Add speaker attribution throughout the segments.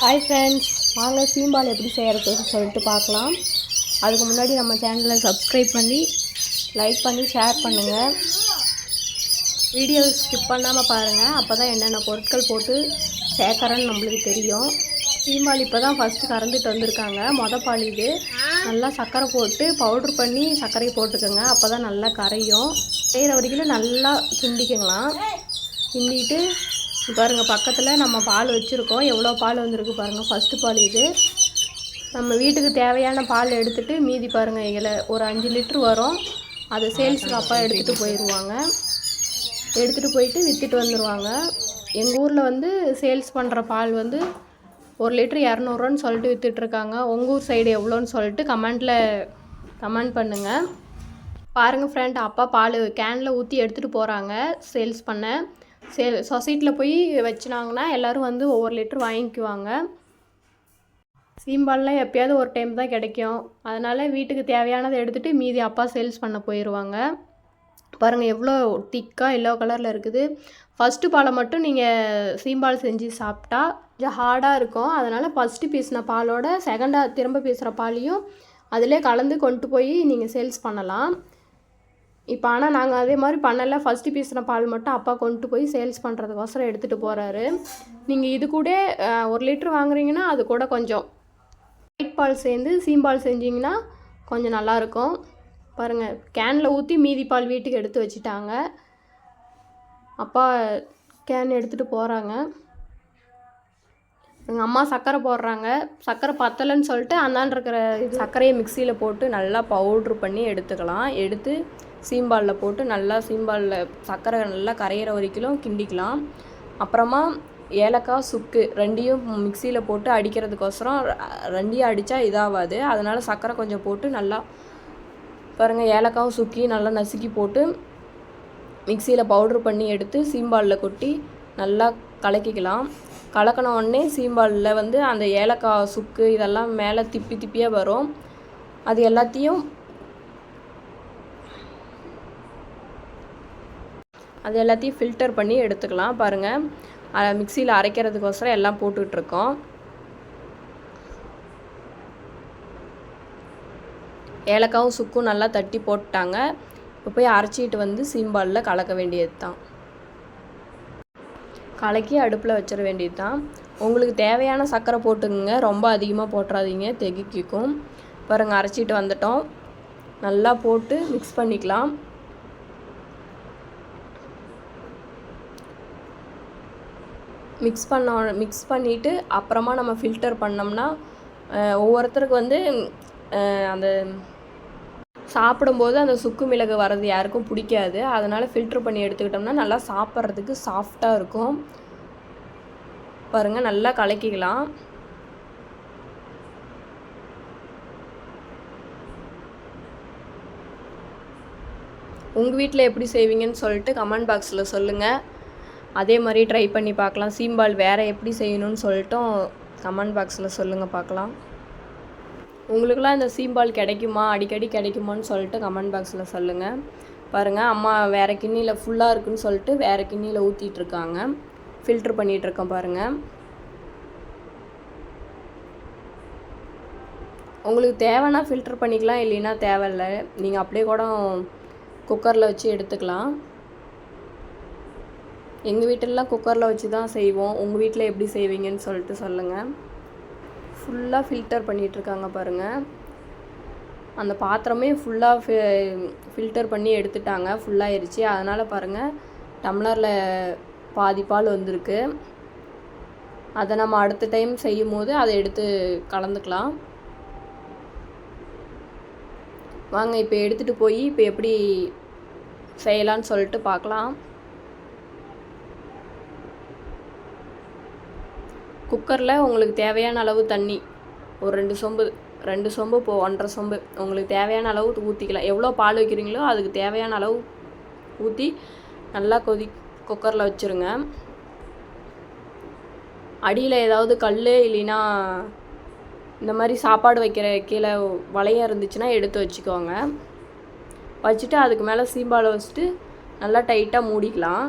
Speaker 1: Hi friends வாங்க சீம்பால் எப்படி செய்கிறதுன்னு சொல்லிட்டு பார்க்கலாம். அதுக்கு முன்னாடி நம்ம சேனலை சப்ஸ்கிரைப் பண்ணி லைக் பண்ணி ஷேர் பண்ணுங்கள் வீடியோ ஸ்கிப் பண்ணாமல் பாருங்கள் அப்போ தான் என்னென்ன பொருட்கள் போட்டு சேர்க்குறேன்னு நம்மளுக்கு தெரியும். சீம்பால் இப்போ தான் ஃபஸ்ட்டு கறந்துட்டு வந்திருக்காங்க. மொத பால் இது. நல்லா சர்க்கரை போட்டு பவுட்ரு பண்ணி சர்க்கரை போட்டுக்கோங்க. அப்போ தான் நல்லா கரையும். செய்கிற வரைக்கும் நல்லா கிண்டிக்கங்களாம். கிண்டிட்டு இங்க பாருங்க பக்கத்தில் நம்ம பால் வச்சுருக்கோம். எவ்வளோ பால் வந்திருக்கு பாருங்கள் ஃபஸ்ட்டு பால் இது. நம்ம வீட்டுக்கு தேவையான பால் எடுத்துட்டு மீதி பாருங்கள் இதில் ஒரு அஞ்சு லிட்ரு வரும். அதை சேல்ஸுக்கு அப்பா எடுத்துகிட்டு போயிடுவாங்க. எடுத்துகிட்டு போயிட்டு விற்றுட்டு வந்துடுவாங்க எங்கள் ஊரில் வந்து சேல்ஸ் பண்ணுற பால் வந்து ஒரு லிட்ரு இரநூறுவான்னு சொல்லிட்டு விற்றுட்ருக்காங்க உங்கள் ஊர் சைடு எவ்வளோன்னு சொல்லிட்டு கமெண்ட்டில் கமெண்ட் பண்ணுங்கள் பாருங்கள் ஃப்ரெண்ட் அப்பா பால் கேனில் ஊற்றி எடுத்துகிட்டு போகிறாங்க சேல்ஸ் பண்ண. சேல் சொசைட்டியில் போய் வச்சுனாங்கன்னா எல்லோரும் வந்து ஒவ்வொரு லிட்டர் வாங்கிக்குவாங்க. சீம்பால்லாம் எப்பயாவது ஒரு டைம் தான் கிடைக்கும். அதனால் வீட்டுக்கு தேவையானதை எடுத்துகிட்டு மீதி அப்பா சேல்ஸ் பண்ண போயிடுவாங்க பாருங்கள் எவ்வளோ திக்காக எல்லோ கலரில் இருக்குது. ஃபஸ்ட்டு பாலை மட்டும் நீங்கள் சீம்பால் செஞ்சு சாப்பிட்டா கொஞ்சம் ஹார்டாக இருக்கும். அதனால் ஃபஸ்ட்டு பீசின பாலோட செகண்டாக திரும்ப பீசுகிற பாலையும் அதிலே கலந்து கொண்டு போய் நீங்கள் சேல்ஸ் பண்ணலாம். இப்போ ஆனால் நாங்கள் அதே மாதிரி பண்ணலை. ஃபஸ்ட்டு பீசின பால் மட்டும் அப்பா கொண்டு போய் சேல்ஸ் பண்ணுறதுக்கோசரம் எடுத்துகிட்டு போகிறாரு நீங்கள் இது கூட ஒரு லிட்ரு வாங்குறீங்கன்னா அது கூட கொஞ்சம். ஒயிட் பால் சேர்ந்து சீம்பால் செஞ்சிங்கன்னா கொஞ்சம் நல்லாயிருக்கும் பாருங்கள் கேனில் ஊற்றி மீதி பால் வீட்டுக்கு எடுத்து வச்சுட்டாங்க. அப்பா கேன் எடுத்துகிட்டு போகிறாங்க எங்கள் அம்மா சர்க்கரை போடுறாங்க. சர்க்கரை பத்தலைன்னு சொல்லிட்டு அந்தாண்டிருக்கிற இது சர்க்கரையை மிக்சியில் போட்டு நல்லா பவுட்ரு பண்ணி எடுத்துக்கலாம். எடுத்து சீம்பாலில் போட்டு நல்லா சீம்பாலில் சர்க்கரை நல்லா கரையிற வரைக்கும் கிண்டிக்கலாம். அப்புறமா ஏலக்காய் சுக்கு ரெண்டையும் மிக்சியில் போட்டு அடிக்கிறதுக்கோசரம் ரெண்டையும் அடித்தா இதாகாது அதனால் சர்க்கரை கொஞ்சம் போட்டு நல்லா பாருங்கள் ஏலக்காவும் சுக்கி நல்லா நசுக்கி போட்டு மிக்சியில் பவுட்ரு பண்ணி எடுத்து சீம்பாலில் கொட்டி நல்லா கலக்கிக்கலாம். கலக்கின உடனே சீம்பாலில் வந்து அந்த ஏலக்காய் சுக்கு இதெல்லாம் மேலே திப்பி திப்பியாக வரும். அது எல்லாத்தையும் அது எல்லாத்தையும் ஃபில்டர் பண்ணி எடுத்துக்கலாம். பாருங்கள் மிக்சியில் அரைக்கிறதுக்கோசரம் எல்லாம் போட்டுட்ருக்கோம். ஏலக்காவும் சுக்கும் நல்லா தட்டி போட்டுட்டாங்க இப்போ போய் அரைச்சிட்டு வந்து சீம்பாலில் கலக்க வேண்டியது தான் கலக்கி அடுப்பில் வச்சிட வேண்டியது தான் உங்களுக்கு தேவையான சர்க்கரை போட்டுக்குங்க. ரொம்ப அதிகமாக போட்டுறாதீங்க. தெகிக்கும் பாருங்கள் அரைச்சிட்டு வந்துட்டோம். நல்லா போட்டு மிக்ஸ் பண்ணிக்கலாம். மிக்ஸ் பண்ண மிக்ஸ் பண்ணிவிட்டு அப்புறமா நம்ம ஃபில்டர் பண்ணோம்னா ஒவ்வொருத்தருக்கு வந்து அந்த சாப்பிடும்போது அந்த சுக்கு மிளகு வர்றது யாருக்கும் பிடிக்காது. அதனால் ஃபில்ட்ரு பண்ணி எடுத்துக்கிட்டோம்னா நல்லா சாப்பிட்றதுக்கு சாஃப்டாக இருக்கும். பாருங்கள் நல்லா கலக்கிக்கலாம். உங்கள் வீட்டில் எப்படி செய்வீங்கன்னு சொல்லிட்டு கமெண்ட் பாக்ஸில் சொல்லுங்கள் அதே மாதிரி ட்ரை பண்ணி பார்க்கலாம். சீம்பால் வேறு எப்படி செய்யணும்னு சொல்லிட்டும் கமெண்ட் பாக்ஸில் சொல்லுங்கள் பார்க்கலாம். உங்களுக்குலாம் இந்த சீம்பால் கிடைக்குமா? அடிக்கடி கிடைக்குமான்னு சொல்லிட்டு கமெண்ட் பாக்ஸில் சொல்லுங்கள் பாருங்கள் அம்மா வேறு கிண்ணியில் ஃபுல்லாக இருக்குன்னு சொல்லிட்டு வேறு கிண்ணியில் ஊற்றிட்டுருக்காங்க ஃபில்ட்ரு பண்ணிகிட்ருக்கோம் பாருங்கள் உங்களுக்கு தேவைன்னா ஃபில்டர் பண்ணிக்கலாம் இல்லைன்னா தேவையில்ல. நீங்கள் அப்படியே கூட குக்கரில் வச்சு எடுத்துக்கலாம். எங்கள் வீட்டிலலாம் குக்கரில் வச்சு தான் செய்வோம். உங்கள் வீட்டில் எப்படி செய்வீங்கன்னு சொல்லிட்டு சொல்லுங்கள் ஃபுல்லாக ஃபில்டர் பண்ணிகிட்ருக்காங்க பாருங்கள் அந்த பாத்திரமே ஃபுல்லாக ஃபி ஃபில்டர் பண்ணி எடுத்துட்டாங்க. ஃபுல்லாகிருச்சு அதனால் பாருங்கள் டம்ளரில் பாதி பால் வந்திருக்கு. அதை நம்ம அடுத்த டைம் செய்யும் போது அதை எடுத்து கலந்துக்கலாம். வாங்க இப்போ எடுத்துகிட்டு போய் இப்போ எப்படி செய்யலான்னு சொல்லிட்டு பார்க்கலாம் குக்கரில் உங்களுக்கு தேவையான அளவு தண்ணி. ஒரு ரெண்டு சொம்பு ரெண்டு சொம்பு இப்போ ஒன்றரை சொம்பு. உங்களுக்கு தேவையான அளவு ஊற்றிக்கலாம் எவ்வளோ பால் வைக்கிறீங்களோ அதுக்கு தேவையான அளவு ஊற்றி நல்லா கொதி குக்கரில் வச்சுருங்க. அடியில் ஏதாவது கல் இல்லைன்னா இந்த மாதிரி சாப்பாடு வைக்கிற கீழே வளையம் இருந்துச்சுன்னா எடுத்து வச்சுக்கோங்க. வச்சுட்டு அதுக்கு மேலே சீம்பாலை வச்சுட்டு நல்லா டைட்டாக மூடிக்கலாம்.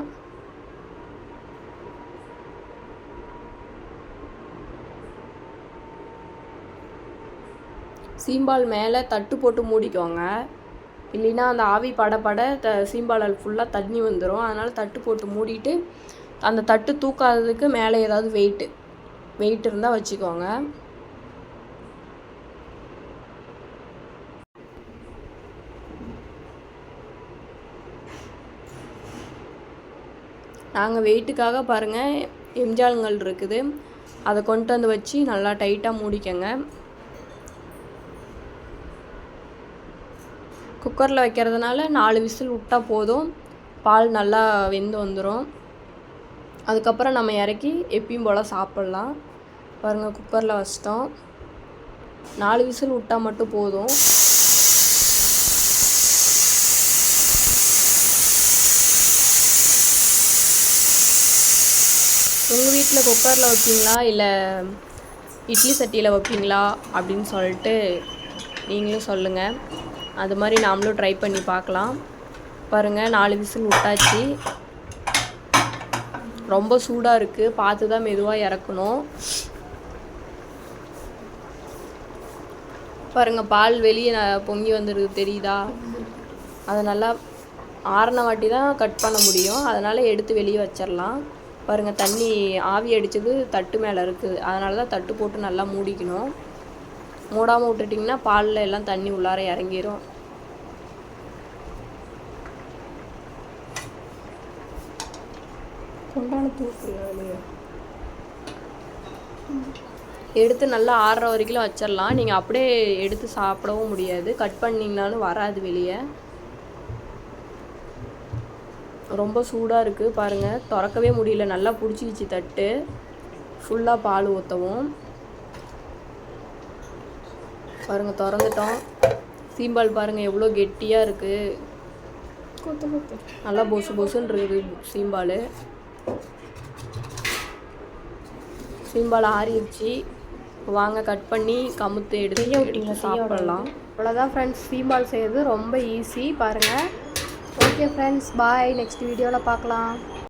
Speaker 1: சீம்பால் மேலே தட்டு போட்டு மூடிக்கோங்க. இல்லைன்னா அந்த ஆவி பட பட த சீம்பாலில் ஃபுல்லாக தண்ணி வந்துடும் அதனால் தட்டு போட்டு மூடிட்டு அந்த தட்டு தூக்காததுக்கு மேலே ஏதாவது வெயிட்டு வெயிட் இருந்தால் வச்சுக்கோங்க. நாங்கள் வெயிட்டுக்காக பாருங்கள் எம்ஜாலுங்கள் இருக்குது. அதை கொண்டு வந்து வச்சு நல்லா டைட்டாக மூடிக்கங்க. குக்கரில் வைக்கிறதுனால நாலு விசில் விட்டால் போதும். பால் நல்லா வெந்து வந்துடும் அதுக்கப்புறம் நம்ம இறக்கி எப்பயும் போல் சாப்பிட்லாம். பாருங்கள் குக்கரில் வச்சிட்டோம். நாலு விசில் விட்டால் மட்டும் போதும். உங்கள் வீட்டில் குக்கரில் வைப்பீங்களா? இல்லை இட்லி சட்டியில் வைப்பீங்களா? அப்படின்னு சொல்லிட்டு நீங்களும் சொல்லுங்கள் அது மாதிரி நாமளும் ட்ரை பண்ணி பார்க்கலாம். பாருங்கள் நாலு விசில் விட்டாச்சு. ரொம்ப சூடாக இருக்குது பார்த்து தான் மெதுவாக இறக்கணும். பாருங்கள் பால் வெளியே ந- பொங்கி வந்துருக்கு தெரியுதா? அதை நல்லா ஆறின வாட்டி தான் கட் பண்ண முடியும். அதனால் எடுத்து வெளியே வச்சிடலாம் பாருங்கள் தண்ணி ஆவி அடித்தது தட்டு மேலே இருக்குது. அதனால தான் தட்டு போட்டு நல்லா மூடிக்கணும். மூடாமல் விட்டுட்டிங்கன்னா பாலில் எல்லாம் தண்ணி உள்ளார இறங்கிரும்.
Speaker 2: கொண்டான தூக்கு வெளியே?
Speaker 1: எடுத்து நல்லா ஆறுற வரைக்கும் வச்சிடலாம் நீங்கள் அப்படியே எடுத்து சாப்பிடவும் முடியாது. கட் பண்ணிங்கனாலும் வராது வெளியே. ரொம்ப சூடாக இருக்குது பாருங்கள் திறக்கவே முடியல. நல்லா பிடிச்சிக்கிச்சு தட்டு. ஃபுல்லாக பால் ஊற்றவும் பாருங்கள் திறந்துட்டோம். சீம்பால் பாருங்கள் எவ்வளோ கெட்டியாக இருக்குது நல்லா பொசு பொசுன்னு இருக்குது சீம்பால். சீம்பால் ஆறிடுச்சு. வாங்க கட் பண்ணி கமுத்து எடுத்து? எடுத்து சாப்பிடலாம். அவ்வளோதான் ஃப்ரெண்ட்ஸ் சீம்பால் செய்யறது ரொம்ப ஈஸி பாருங்கள் ஓகே ஃப்ரெண்ட்ஸ் பாய் நெக்ஸ்ட் வீடியோவில் பார்க்கலாம்.